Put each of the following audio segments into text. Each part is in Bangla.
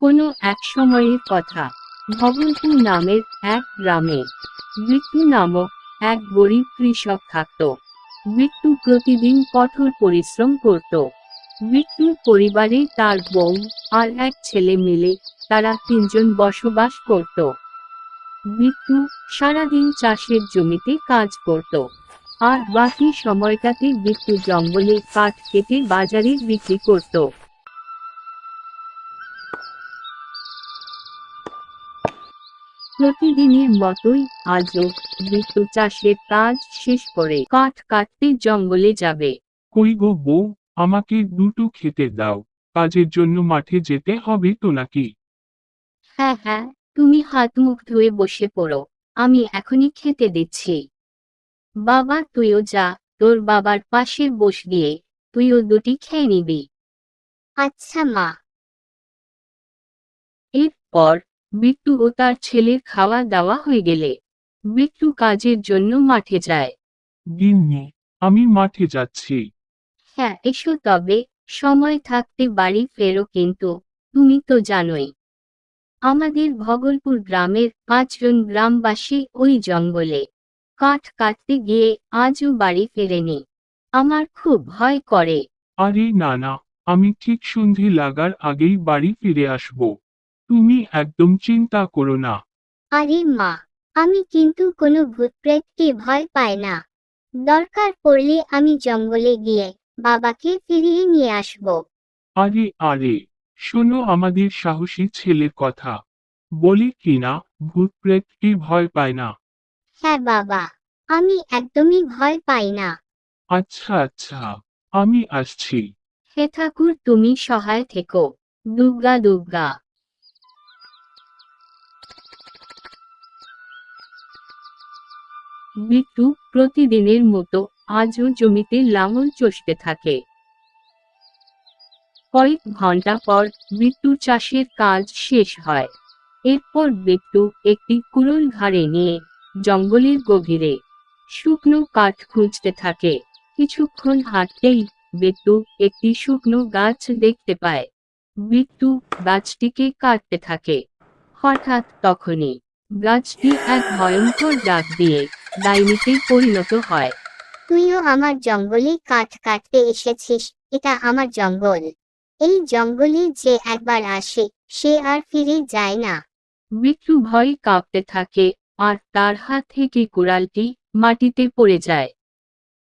কোনো এক সময়ের কথা। ভগলপুর নামের এক গ্রামে। মৃত্যু নামক এক গরিব কৃষক থাকত। মৃত্যু প্রতিদিন কঠোর পরিশ্রম করত। মৃত্যুর পরিবারে তার বউ আর এক ছেলে মিলে তারা তিনজন বসবাস করত। মৃত্যু সারাদিন চাষের জমিতে কাজ করত। আর বাকি সময়টাতে মৃত্যু জঙ্গলে কাঠ কেটে বাজারে বিক্রি করত। প্রতিদিনের মতোই আজও মৃত্যু চাষের কাজ শেষ করে কাঠ কাটতে জঙ্গলে যাবে। কই গো বউ আমাকে দুটো খেতে দাও কাজের জন্য মাঠে যেতে হবে তো নাকি? হ্যাঁ হ্যাঁ তুমি হাত মুখ ধুয়ে বসে পড়ো আমি এখনই খেতে দিচ্ছি। বাবা তুইও যা তোর বাবার পাশে বস দিয়ে তুইও দুটি খেয়ে নিবি। আচ্ছা মা। এরপর বিট্টু ও তার ছেলের খাওয়া দাওয়া হয়ে গেলে বিট্টু কাজের জন্য মাঠে যায়। গিন্নি আমি মাঠে যাচ্ছি। হ্যাঁ এসো তবে সময় থাকতে বাড়ি ফেরো কিন্তু তুমি তো জানোই। আমাদের ভগলপুর গ্রামের পাঁচজন গ্রামবাসী ওই জঙ্গলে। কাঠ কাটতে গিয়ে আজও বাড়ি ফেরেনি। আমার খুব ভয় করে। আরে না না আমি ঠিক সন্ধে লাগার আগেই বাড়ি ফিরে আসব। তুমি একদম চিন্তা করো না। আরে মা আমি কিন্তু কোনো ভূতপ্রেতকে ভয় পাই না। দরকার পড়লে আমি জঙ্গলে গিয়ে বাবাকে ফিরিয়ে নিয়ে আসব। আরে আরে শোনো আমাদের সাহসী ছেলের কথা। বলি কিনা ভূত প্রেতকে ভয় পায় না। হ্যাঁ বাবা আমি একদমই ভয় পাই না। আচ্ছা আচ্ছা আমি আসছি। হে ঠাকুর তুমি সহায় থেকো। দুর্গা দুর্গা। বিট্টু প্রতিদিনের মতো আজও জমিতে লাঙল চষতে থাকে। কয়েক ঘণ্টা পর বিট্টু চাষের কাজ শেষ হয়। এরপর বিট্টু একটি কুড়োল ঘাড়ে নিয়ে জঙ্গলের গভীরে। শুকনো কাঠ খুঁজতে থাকে। কিছুক্ষণ হাঁটতেই বিট্টু একটি শুকনো গাছ দেখতে পায়। বিট্টু গাছটিকে কাটতে থাকে। হঠাৎ তখনই গাছটি এক ভয়ঙ্কর ডাক দিয়ে ডাইনিতে পরিণত হয়। তুইও আমার জঙ্গলে কাঠ কাটতে এসেছিস এটা আমার জঙ্গল। এই জঙ্গলে যে একবার আসে সে আর ফিরে যায় না। বিট্টু ভয় কাঁপতে থাকে আর তার হাত থেকে কুড়ালটি মাটিতে পড়ে যায়।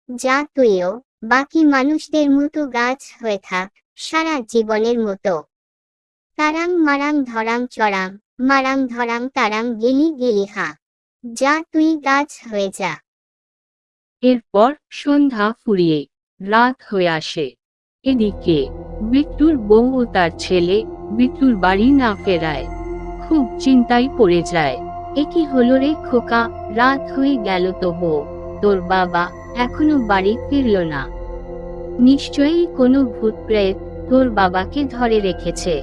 যা তুইও বাকি মানুষদের মতো গাছ হয়ে থাক সারা জীবনের মতো। তারাং মারাং ধরাং চড়াং মারাং ধরাং তারাং গেলি গেলি হা। যা তুই গাছ হয়ে যা। এরপর সন্ধ্যা ফুরিয়ে রাত হয়ে আসে। এদিকে বিট্টুর বউ ও তার ছেলে বিট্টুর বাড়ি না ফেরায় খুব চিন্তায় পড়ে যায়। একই হলো রে খোকা রাত হয়ে গেল তবু। তোর বাবা এখনও বাড়ি ফিরল না। নিশ্চয়ই কোনো ভূত প্রেত তোর বাবাকে ধরে রেখেছে।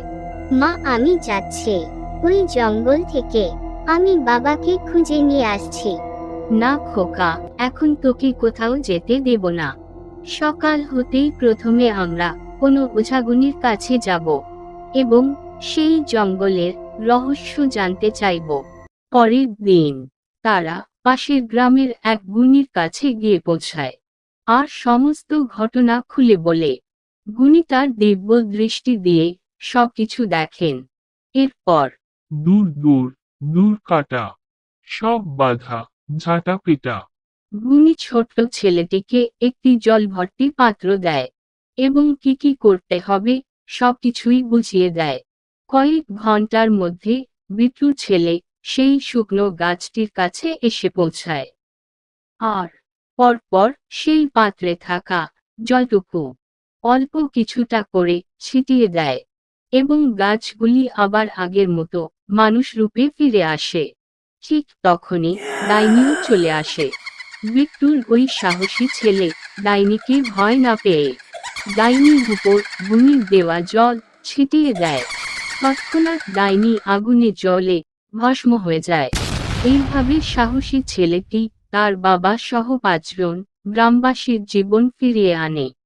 মা আমি যাচ্ছি। ওই জঙ্গল থেকে আমি বাবাকে খুঁজে নিয়ে আসছি। না খোকা এখন তোকে কোথাও যেতে দেব না। সকাল হতেই প্রথমে আমরা কোনো ওঝাগুনির কাছে যাব এবং সেই জঙ্গলের রহস্য জানতে চাইব। পরের দিন তারা পাশের গ্রামের এক গুণীর কাছে গিয়ে পৌঁছায়। আর সমস্ত ঘটনা খুলে বলে গুণী তার দিব্য দৃষ্টি দিয়ে সবকিছু দেখেন। এরপর দূর দূর দূর কাটা সব বাধা ঝাঁটা পিটা। গুণী ছোট্ট ছেলেটিকে একটি জল ভর্তি পাত্র দেয় এবং কি কি করতে হবে সবকিছুই বুঝিয়ে দেয়। কয়েক ঘণ্টার মধ্যে বিট্টু ছেলে সেই শুকনো গাছটির কাছে এসে পৌঁছায়। আর পরপর সেই পাত্রে থাকা জলটুকু অল্প কিছুটা করে ছিটিয়ে দেয় এবং গাছগুলি আবার আগের মতো মানুষ রূপে ফিরে আসে, ঠিক তখনই ডাইনিও চলে আসে। বিট্টুর ওই সাহসী ছেলে ডাইনিকে ভয় না পেয়ে ডাইনির উপর গুনির দেওয়া জল ছিটিয়ে দেয়। তৎক্ষণাৎ ডাইনি আগুনে জলে ভস্ম হয়ে যায়। এইভাবে সাহসী ছেলেটি তার বাবা সহ পাঁচজন গ্রামবাসীর জীবন ফিরিয়ে আনে।